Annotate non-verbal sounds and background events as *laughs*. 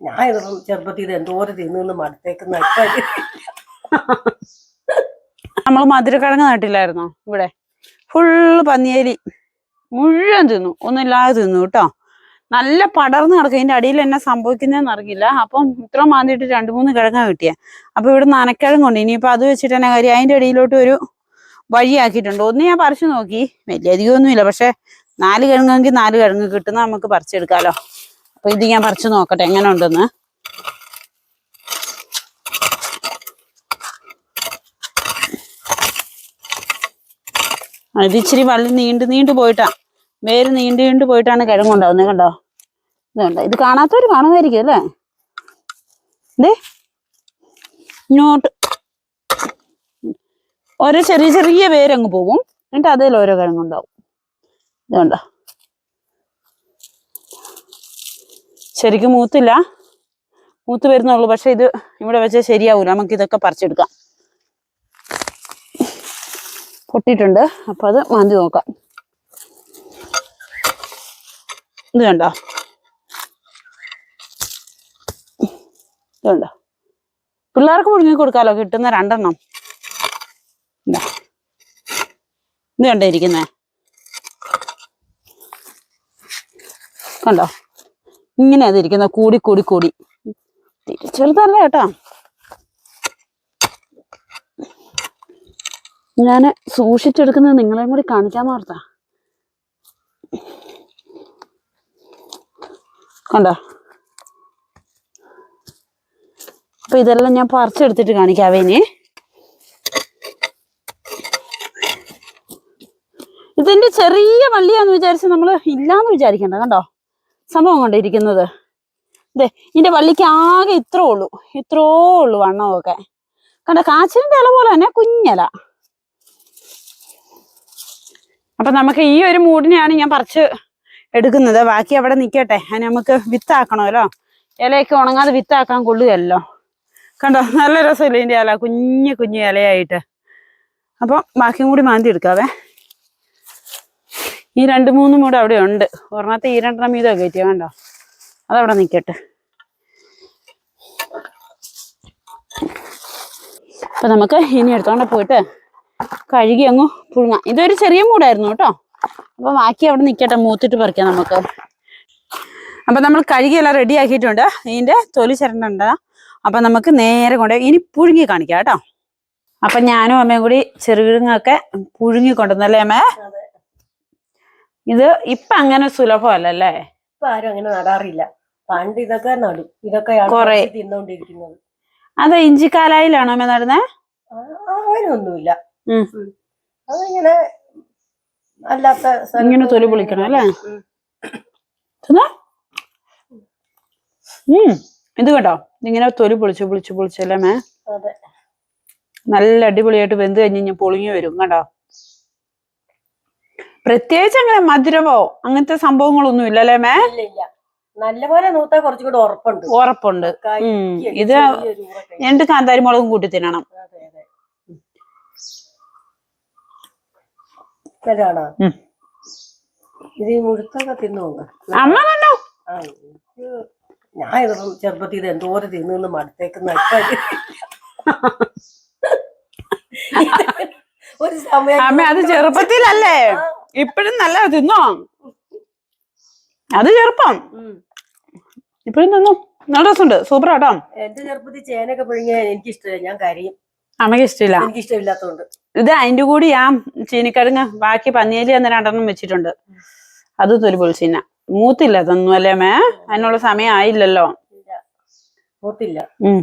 ഞാൻ ഇത് ചെറുപ്പത്തിൽ എന്തോരം തിന്നു മടുത്തേക്കുന്ന നമ്മൾ മധുരക്കിഴങ്ങ് നട്ടില്ലായിരുന്നോ? ഇവിടെ. ഫുള്ള് പന്നിയേലി. മുഴുവൻ തിന്നു. ഒന്നുമില്ലാതെ തിന്നു കേട്ടോ. നല്ല പടർന്ന് കിടക്കും. ഇതിന്റെ അടിയിൽ എന്നാ സംഭവിക്കുന്നതെന്ന് അറിയില്ല. അപ്പം ഇത്ര മാന്തിയിട്ട് രണ്ട് മൂന്ന് കിഴങ്ങ കിട്ടിയ. അപ്പൊ ഇവിടെ നനക്കിഴങ്ങുണ്ട് ഇനിയിപ്പോ അത് വെച്ചിട്ട് തന്നെ കാര്യം അതിന്റെ അടിയിലോട്ട് ഒരു വഴിയാക്കിയിട്ടുണ്ട് ഒന്ന് ഞാൻ പറിച്ചു നോക്കി. വലിയ അധികമൊന്നുമില്ല പക്ഷെ നാല് കിഴങ്ങെങ്കിൽ നാല് കിഴങ്ങ് കിട്ടുന്ന നമുക്ക് പറിച്ചെടുക്കാലോ. അപ്പൊ ഇത് ഞാൻ പറിച്ചു നോക്കട്ടെ എങ്ങനെ ഉണ്ടെന്ന് ഇത് ഇച്ചിരി വള്ളി നീണ്ട് നീണ്ടു പോയിട്ടാ. വേര് നീണ്ടു നീണ്ടു പോയിട്ടാണ് കിഴങ്ങുണ്ടാവുന്നത് കണ്ടോ? ഇതുണ്ടോ ഇത് കാണാത്തവര് കാണുമായിരിക്കും അല്ലേ? ദേ. ഇങ്ങോട്ട്. ഓരോ ചെറിയ ചെറിയ വേരങ്ങ് പോകും. എന്നിട്ട് അതിൽ ഓരോ കിഴങ്ങുണ്ടാവും. ഇത് കണ്ടോ ശരിക്കും മൂത്തില്ല. മൂത്ത് വരുന്നുള്ളൂ. പക്ഷെ ഇത് ഇവിടെ വെച്ചാൽ ശരിയാവൂല. നമുക്ക് ഇതൊക്കെ പറിച്ചെടുക്കാം. പൊട്ടിയിട്ടുണ്ട്. അപ്പൊ അത് മാന്തി നോക്കാം. ഇത് കണ്ടോ? ഇതുണ്ടോ പിള്ളേർക്ക് മുഴുങ്ങി കൊടുക്കാലോ? കിട്ടുന്ന രണ്ടെണ്ണം. ഇത് കണ്ടോ ഇരിക്കുന്നേ? കണ്ടോ? ഇങ്ങനെ അതിരിക്കുന്ന കൂടി കൂടി കൂടി. തിരിച്ചെടുത്തല്ല കേട്ടോ. ഞാൻ സൂക്ഷിച്ചെടുക്കുന്നത് നിങ്ങളെയും കൂടി കാണിക്കാൻ ഓർത്താ. കണ്ടോ? അപ്പൊ ഇതെല്ലാം ഞാൻ പറിച്ചെടുത്തിട്ട് കാണിക്കാവേ ഇനി. ഇതിന്റെ ചെറിയ വള്ളിയാന്ന് വിചാരിച്ച് നമ്മൾ ഇല്ലാന്ന് വിചാരിക്കണ്ട കണ്ടോ? സംഭവം കൊണ്ടിരിക്കുന്നത്? ഇതേ ഇതിന്റെ വള്ളിക്ക് ആകെ ഇത്രേ ഉള്ളൂ. ഇത്രേ ഉള്ളൂ വണ്ണമൊക്കെ. കണ്ട കാച്ചിലിന്റെ ഇല പോലെ തന്നെ കുഞ്ഞല. അപ്പൊ നമുക്ക് ഈ ഒരു മൂടിനെയാണ് ഞാൻ പറിച്ച് എടുക്കുന്നത്. ബാക്കി അവിടെ നിൽക്കട്ടെ അതിന് നമുക്ക് വിത്താക്കണമല്ലോ. ഇലയൊക്കെ ഉണങ്ങാതെ വിത്താക്കാൻ കൊള്ളുകയല്ലോ. കണ്ടോ നല്ല രസമില്ല ഇതിന്റെ ഇല? കുഞ്ഞു കുഞ്ഞു ഇലയായിട്ട്. അപ്പം ബാക്കിയും കൂടി മാന്തി എടുക്കാവേ. ഈ രണ്ട് മൂന്നും കൂടെ അവിടെ ഉണ്ട്. ഒരെണ്ണത്തെ ഈ രണ്ടെണ്ണം വീതം കയറ്റിയ? കണ്ടോ? അതവിടെ നിൽക്കട്ടെ അപ്പൊ നമുക്ക് ഇനി എടുത്തോണ്ട് പോയിട്ട് കഴുകി അങ്ങ് പുഴുങ്ങാം. ഇതൊരു ചെറിയ മൂടായിരുന്നു കേട്ടോ. അപ്പൊ ബാക്കി അവിടെ നിൽക്കട്ടെ മൂത്തിട്ട് പറിക്കാം നമുക്ക്. അപ്പൊ നമ്മൾ കഴുകിയെല്ലാം റെഡി ആക്കിയിട്ടുണ്ട്. ഇതിന്റെ തൊലി ചിരണ്ടുണ്ട്. അപ്പൊ നമുക്ക് നേരെ കൊണ്ട് ഇനി പുഴുങ്ങി കാണിക്കാം കേട്ടോ. അപ്പൊ ഞാനും അമ്മയും കൂടി ചെറുകിഴങ്ങൊക്കെ പുഴുങ്ങി കൊണ്ടുവന്നല്ലേ അമ്മേ. ഇത് ഇപ്പൊ അങ്ങനെ സുലഭമല്ലല്ലേ ഇപ്പൊ ആരും അങ്ങനെ നടാറില്ല. പണ്ട് ഇതൊക്കെ നടും. ഇതൊക്കെ കുറേ. തിന്നോണ്ടിരിക്കുന്നത്. അത് ഇഞ്ചിക്കാലായിലാണോ അമ്മ നടുന്നേ? അങ്ങനെയൊന്നുമില്ല. അതിങ്ങനെ അല്ലാത്ത ഇങ്ങനെ തൊലി പൊളിക്കണം അല്ലേ? ഇത് കേട്ടോ ഇങ്ങനെ തൊലി പൊളിച്ചു പൊളിച്ചു പൊളിച്ചല്ലേ മേ നല്ല അടിപൊളിയായിട്ട് വെന്ത് കഴിഞ്ഞ് കഴിഞ്ഞാൽ പൊളിഞ്ഞു വരും. കേട്ടോ പ്രത്യേകിച്ച് അങ്ങനെ മധുരമോ അങ്ങനത്തെ സംഭവങ്ങളൊന്നും ഇല്ലല്ലേ മേ? ഇല്ല നല്ലപോലെ നൂത്താ കുറച്ചും കൂടെ ഉറപ്പുണ്ട്. ഉറപ്പുണ്ട് ഇത്. രണ്ട് കാന്താരി മുളകും കൂട്ടി തിന്നണം. ഇത് മുഴുത്തൊക്കെ തിന്നു അമ്മ കണ്ടോ ഞാൻ ഇത് ചെറുപ്പത്തിൽ ഇത് എന്തോരം തിന്നു മടുത്തേക്കുന്ന *laughs* ഒരു സമയം അമ്മ അത് ചെറുപ്പത്തിലല്ലേ? ഇപ്പഴും നല്ല തിന്നോ? അത് ചെറുപ്പം. ഇപ്പഴും തിന്നു? നല്ല രസമുണ്ട്. സൂപ്പർ ആട്ടോ എന്റെ ചെറുപ്പത്തിൽ ചേനൊക്കെ പിഴിഞ്ഞാൽ എനിക്ക് ഇഷ്ടമില്ല ഞാൻ കരിയും. അമ്മയ്ക്ക് ഇഷ്ടമില്ല എനിക്ക് ഇഷ്ടമില്ലാത്തതുകൊണ്ട് ഇത് അതിന്റെ കൂടി ആ ചീനിക്കിഴങ്ങ് ബാക്കി പന്നിയേലി എന്ന രണ്ടെണ്ണം വെച്ചിട്ടുണ്ട്. അത് തൊലി പൊളിച്ചിന്ന മൂത്തില്ല തന്നു അല്ലേ മേ? അതിനുള്ള സമയം ആയില്ലല്ലോ. മൂത്തില്ല. ഉം.